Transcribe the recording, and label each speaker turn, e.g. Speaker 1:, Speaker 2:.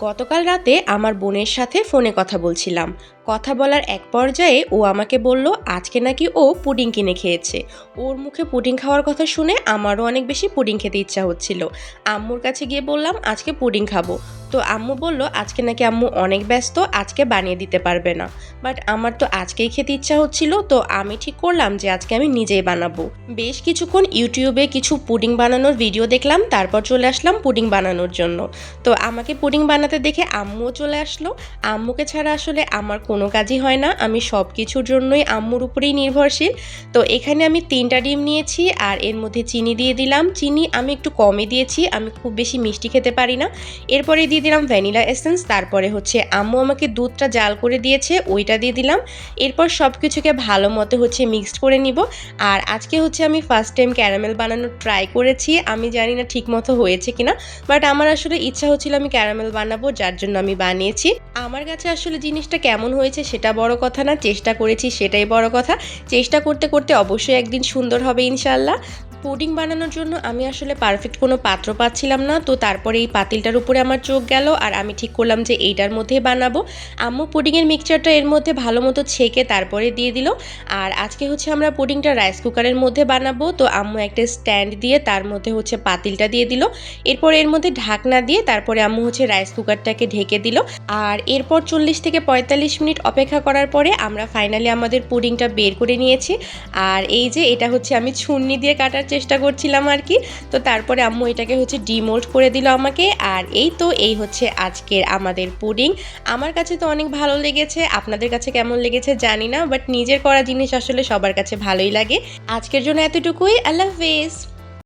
Speaker 1: গতকাল রাতে আমার বোনের সাথে ফোনে কথা বলছিলাম। কথা বলার এক পর্যায়ে ও আমাকে বলল, আজকে নাকি ও পুডিং কিনে খেয়েছে। ওর মুখে পুডিং খাওয়ার কথা শুনে আমারও অনেক বেশি পুডিং খেতে ইচ্ছা হচ্ছিল। আম্মুর কাছে গিয়ে বললাম, আজকে পুডিং খাব। তো আম্মু বলল, আজকে নাকি আম্মু অনেক ব্যস্ত, আজকে বানিয়ে দিতে পারবে না। বাট আমার তো আজকেই খেতে ইচ্ছা হচ্ছিল, তো আমি ঠিক করলাম যে আজকে আমি নিজেই বানাবো। বেশ কিছুক্ষণ ইউটিউবে কিছু পুডিং বানানোর ভিডিও দেখলাম, তারপর চলে আসলাম পুডিং বানানোর জন্য। তো আমাকে পুডিং বানাতে দেখে আম্মুও চলে আসলো। আম্মুকে ছাড়া আসলে আমার কোনো কাজই হয় না, আমি সব কিছুর জন্যই আম্মুর উপরেই নির্ভরশীল। তো এখানে আমি তিনটা ডিম নিয়েছি আর এর মধ্যে চিনি দিয়ে দিলাম। চিনি আমি একটু কমই দিয়েছি, আমি খুব বেশি মিষ্টি খেতে পারি না। এরপরে দিয়ে দিলাম ভ্যানিলা এসেন্স, তারপরে হচ্ছে আম্মু আমাকে দুধটা জাল করে দিয়েছে, ওইটা দিয়ে দিলাম। এরপর সব কিছুকে ভালো মতো হচ্ছে মিক্সড করে নিব। আর আজকে হচ্ছে আমি ফার্স্ট টাইম ক্যারামেল বানানোর ট্রাই করেছি। আমি জানি না ঠিক মতো হয়েছে কিনা বাট আমার আসলে ইচ্ছা হচ্ছিল আমি ক্যারামেল বানাবো, যার জন্য আমি বানিয়েছি। আমার কাছে আসলে জিনিসটা কেমন হয়েছে সেটা বড় কথা না, চেষ্টা করেছি সেটাই বড় কথা। চেষ্টা করতে করতে অবশ্যই একদিন সুন্দর হবে ইনশাল্লাহ পুডিং বানানোর জন্য আমি আসলে পারফেক্ট কোনো পাত্র পাচ্ছিলাম না। তো তারপরে এই পাতিলটার উপরে আমার চোখ গেল আর আমি ঠিক করলাম যে এইটার মধ্যেই বানাবো। আম্মু পুডিংয়ের মিক্সচারটা এর মধ্যে ভালো মতো ছেঁকে তারপরে দিয়ে দিল। আর আজকে হচ্ছে আমরা পুডিংটা রাইস কুকারের মধ্যে বানাবো। তো আম্মু একটা স্ট্যান্ড দিয়ে তার মধ্যে হচ্ছে পাতিলটা দিয়ে দিল। এরপর এর মধ্যে ঢাকনা দিয়ে তারপরে আম্মু হচ্ছে রাইস কুকারটাকে ঢেকে দিল। আর এরপর চল্লিশ থেকে পঁয়তাল্লিশ মিনিট অপেক্ষা করার পরে আমরা ফাইনালি আমাদের পুডিংটা বের করে নিয়েছি। আর এই যে এটা হচ্ছে আমি ছুন্নি দিয়ে কাটার চেষ্টা করছিলাম আর কি। তো তারপরে আম্মু এটাকে হচ্ছে ডিমোল্ড করে দিল আমাকে। আর এই তো, এই হচ্ছে আজকের আমাদের পুডিং। আমার কাছে তো অনেক ভালো লেগেছে, আপনাদের কাছে কেমন লেগেছে জানি না বাট নিজের করা জিনিস আসলে সবার কাছে ভালোই লাগে। আজকের জন্য এতটুকুই, আল্লাহ হাফেজ।